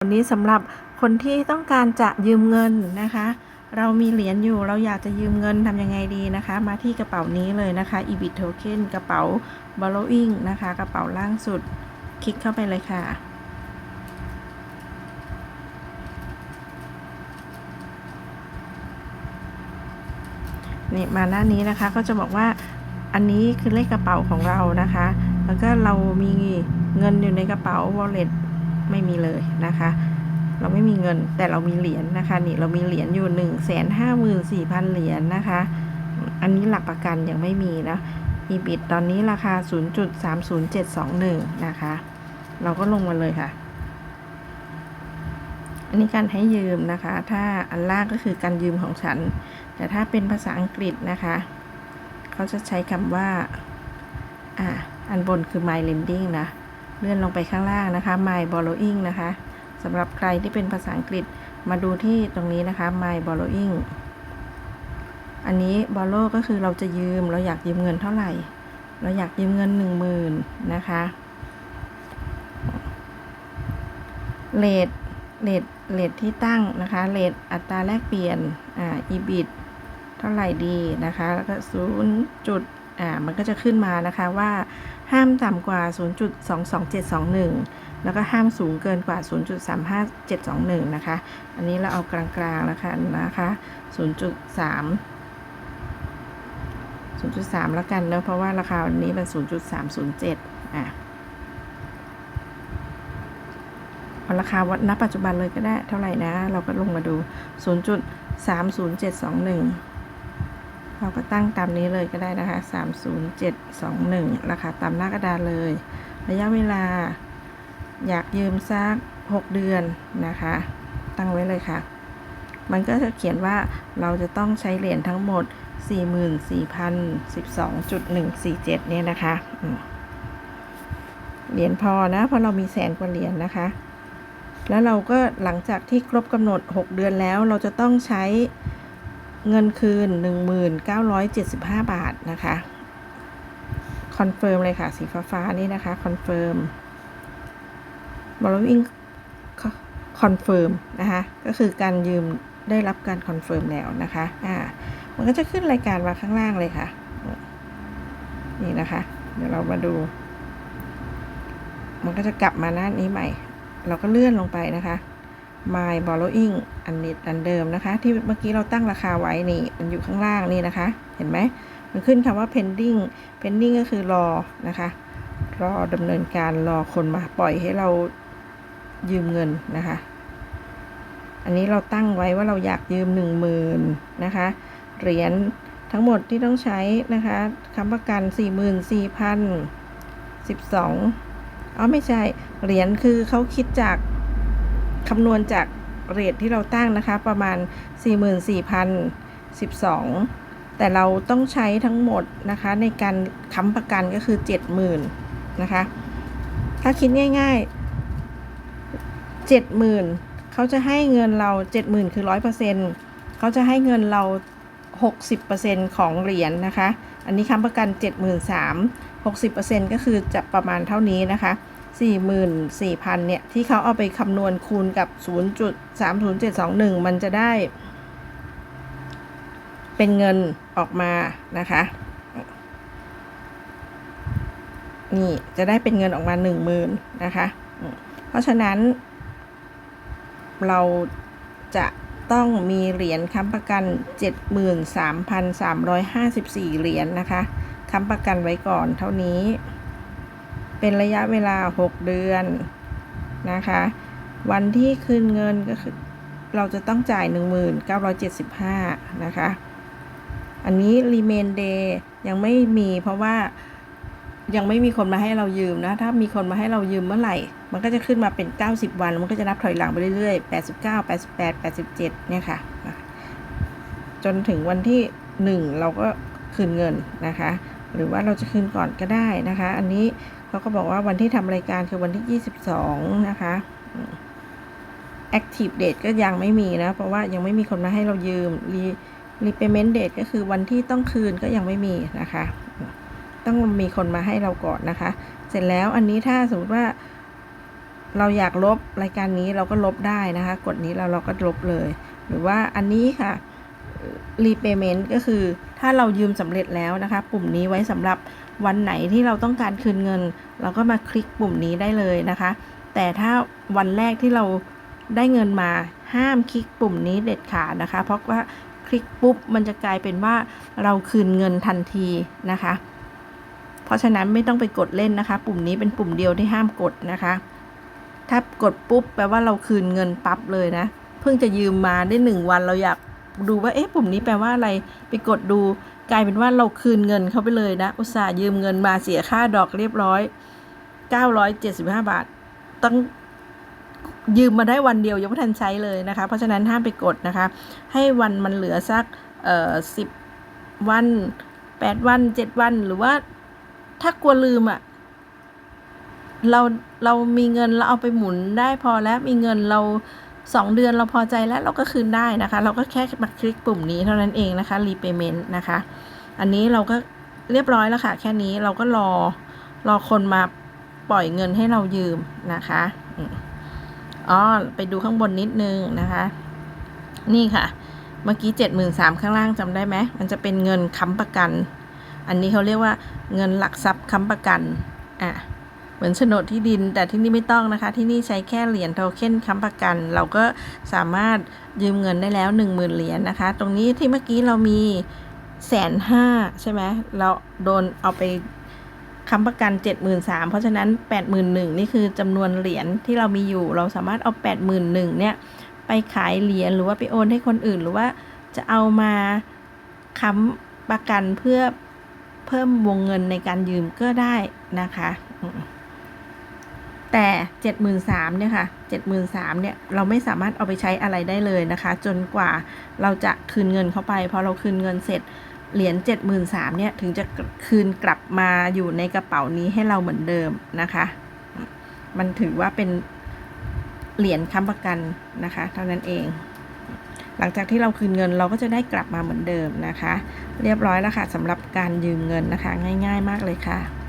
วันนี้สำหรับคนที่ต้องการจะยืมเงินนะคะ เรามีเหรียญอยู่เราอยากจะยืมเงินทำยังไงดีนะคะ มาที่กระเป๋านี้เลยนะคะ EBIT Token กระเป๋า Borrowing นะคะ กระเป๋าล่างสุด คลิกเข้าไปเลยค่ะนี่มาหน้านี้นะคะก็จะบอกว่าอันนี้คือเลขกระเป๋าของเรานะคะ แล้วก็เรามีเงินอยู่ในกระเป๋า wallet ไม่มีเลยนะคะ เราไม่มีเงินแต่เรามีเหรียญนะคะ นี่เรามีเหรียญอยู่1นึ่งแสนห้าหมื่นสี่พันเหรียญนะคะ อันนี้หลักประกันยังไม่มีนะ EBIT ตอนนี้ราคา 0.30721 นะคะ เราก็ลงมาเลยค่ะ อันนี้การให้ยืมนะคะ ถ้าอันล่างก็คือการยืมของฉัน แต่ถ้าเป็นภาษาอังกฤษนะคะ เขาจะใช้คำว่า อ่า อันบนคือ my lending นะ เลื่อนลงไปข้างล่างนะคะ my borrowing นะคะสำหรับใครที่เป็นภาษาอังกฤษมาดูที่ตรงนี้นะคะ my borrowing อันนี้ borrow ก็คือเราจะยืม เราอยากยืมเงินเท่าไหร่ เราอยากยืมเงิน 10,000นะคะเลทเลทเลทที่ตั้งนะคะเลทอัตราแลกเปลี่ยนอ่า EBIT เท่าไหร่ดีนะคะ แล้วก็ศูนย์จุด อ่ามันก็จะขึ้นมานะคะว่าห้ามต่ำกว่า 0.22721 แล้วก็ห้ามสูงเกินกว่า 0.35721 นะคะ อันนี้เราเอากลางๆแล้วค่ะนะคะ 0.3 0.3 แล้วกันเนะเพราะว่าราคาวันนี้เป็น0.307 อะเอาราคาวัดณปัจจุบันเลยก็ได้เท่าไหร่นะ เราก็ลงมาดู 0.30721 เราก็ตั้งตามนี้เลยก็ได้นะคะ 30721 ราคาตามหน้ากระดานเลย ระยะเวลาอยากยืมสัก 6 เดือนนะคะ ตั้งไว้เลยค่ะ มันก็จะเขียนว่าเราจะต้องใช้เหรียญทั้งหมด 44,012.147 เนี่ยนะคะเหรียญพอนะเพราะเรามีแสนกว่าเหรียญนะคะ แล้วเราก็หลังจากที่ครบกำหนด 6 เดือนแล้วเราจะต้องใช้ เงินคืน 1975 บาทนะคะคอนเฟิร์มเลยค่ะ สีฟ้าๆนี่นะคะคอนเฟิร์ม borrowing confirm นะคะก็คือการยืมได้รับการคอนเฟิร์มแล้วนะคะอ่ามันก็จะขึ้นรายการมาข้างล่างเลยค่ะ นี่นะคะ เดี๋ยวเรามาดู มันก็จะกลับมาหน้านี้ใหม่ เราก็เลื่อนลงไปนะคะ my borrowing อันนี้อันเดิมนะคะ ที่เมื่อกี้เราตั้งราคาไว้นี่มันอยู่ข้างล่างนี่นะคะ เห็นไหมมันขึ้นคำว่า pending pending ก็คือรอนะคะ รอดำเนินการรอคนมาปล่อยให้เรายืมเงินนะคะ อันนี้เราตั้งไว้ว่าเราอยากยืมหนึ่งหมื่นนะคะ เหรียญทั้งหมดที่ต้องใช้นะคะคำประกันสี่หมื่นสี่พันสิบสองอ๋อไม่ใช่ เหรียญคือเขาคิดจาก คำนวณจากเรทที่เราตั้งนะคะประมาณ 44,012 แต่เราต้องใช้ทั้งหมดนะคะในการค้ำประกันก็คือ 70,000นะคะ ถ้าคิดง่ายๆ 70,000เขาจะให้เงินเรา 70,000 คือ 100%เขาจะให้เงินเรา 60%ของเหรียญนะคะ อันนี้ค้ำประกัน 73,000 60%ก็คือจะประมาณเท่านี้นะคะ 44,000เนี่ยที่เขาเอาไปคำนวณคูณกับ 0.30721 มันจะได้ เป็นเงินออกมานะคะนี่จะได้เป็นเงินออกมา 10,000นะคะ เพราะฉะนั้น เราจะต้องมีเหรียญค้ำประกัน 73,354 เหรียญนะคะ ค้ำประกันไว้ก่อนเท่านี้ เป็นระยะเวลา 6 เดือนนะคะ วันที่คืนเงินก็คือเราจะต้องจ่าย 1975 นะคะ อันนี้ remain day ยังไม่มีเพราะว่ายังไม่มีคนมาให้เรายืมนะ ถ้ามีคนมาให้เรายืมเมื่อไหร่ มันก็จะขึ้นมาเป็น 90 วัน มันก็จะนับถอยหลังไปเรื่อยๆ 89 88 87 เนี่ยค่ะ จนถึงวันที่ 1 เราก็คืนเงินนะคะ หรือว่าเราจะคืนก่อนก็ได้นะคะ อันนี้เขาก็บอกว่าวันที่ทำรายการคือวันที่ 22 นะคะ active date ก็ยังไม่มีนะ เพราะว่ายังไม่มีคนมาให้เรายืม repayment date ก็คือวันที่ต้องคืนก็ยังไม่มีนะคะ ต้องมีคนมาให้เราก่อนนะคะ เสร็จแล้วอันนี้ถ้าสมมติว่าเราอยากลบรายการนี้เราก็ลบได้นะคะ กดนี้เราเราก็ลบเลย หรือว่าอันนี้ค่ะ repayment ก็คือถ้าเรายืมสำเร็จแล้วนะคะ ปุ่มนี้ไว้สำหรับวันไหนที่เราต้องการคืนเงิน เราก็มาคลิกปุ่มนี้ได้เลยนะคะ แต่ถ้าวันแรกที่เราได้เงินมาห้ามคลิกปุ่มนี้เด็ดขาดนะคะ เพราะว่าคลิกปุ๊บมันจะกลายเป็นว่าเราคืนเงินทันทีนะคะ เพราะฉะนั้นไม่ต้องไปกดเล่นนะคะ ปุ่มนี้เป็นปุ่มเดียวที่ห้ามกดนะคะ ถ้ากดปุ๊บแปลว่าเราคืนเงินปั๊บเลยนะ เพิ่งจะยืมมาได้หนึ่งวันเราอยาก ดูว่าเอ๊ะปุ่มนี้แปลว่าอะไร ไปกดดูกลายเป็นว่าเราคืนเงินเขาไปเลยนะ อุตส่าห์ยืมเงินมาเสียค่าดอกเรียบร้อย 975 บาท ต้องยืมมาได้วันเดียวยังไม่ทันใช้เลยนะคะ เพราะฉะนั้นห้ามไปกดนะคะ ให้วันมันเหลือสักเอ่อสิบวันแปดวันเจ็ดวันหรือว่าถ้ากลัวลืมอะ่ะเราเรามีเงินเราเอาไปหมุนได้พอแล้วมีเงินเรา สองเดือนเราพอใจแล้วเราก็คืนได้นะคะ เราก็แค่มาคลิกปุ่มนี้เท่านั้นเองนะคะ repayment นะคะ อันนี้เราก็เรียบร้อยแล้วค่ะ แค่นี้เราก็รอรอคนมาปล่อยเงินให้เรายืมนะคะอ๋อไปดูข้างบนนิดนึงนะคะ นี่ค่ะ เมื่อกี้เจ็ดหมื่นสามข้างล่างจำได้ไหมมันจะเป็นเงินค้ำประกัน อันนี้เขาเรียกว่าเงินหลักทรัพย์ค้ำประกันอะ เหมือนโฉนดที่ดิน แต่ที่นี่ไม่ต้องนะคะ ที่นี่ใช้แค่เหรียญโทเค็นค้ำประกัน เราก็สามารถยืมเงินได้แล้ว 10,000เหรียญนะคะ ตรงนี้ที่เมื่อกี้เรามีแสนห้าใช่ไหมเราโดนเอาไปค้ำประกัน 73,000เพราะฉะนั้น 81,000นี่คือจำนวนเหรียญที่เรามีอยู่ เราสามารถเอา 81,000เนี่ยไปขายเหรียญหรือว่าไปโอนให้คนอื่น หรือว่าจะเอามาค้ำประกันเพื่อเพิ่มวงเงินในการยืมก็ได้นะคะ แต่เจ็ดหมื่นสามเนี่ยค่ะเจ็ดหมื่นสามเนี่ยเราไม่สามารถเอาไปใช้อะไรได้เลยนะคะ จนกว่าเราจะคืนเงินเข้าไปพอเราคืนเงินเสร็จเหรียญเจ็ดหมื่นสามเนี่ยถึงจะคืนกลับมาอยู่ในกระเป๋านี้ให้เราเหมือนเดิมนะคะ มันถือว่าเป็นเหรียญค้ำประกันนะคะ เท่านั้นเอง หลังจากที่เราคืนเงินเราก็จะได้กลับมาเหมือนเดิมนะคะ เรียบร้อยแล้วค่ะสำหรับการยืมเงินนะคะ ง่าย ๆ มากเลยค่ะ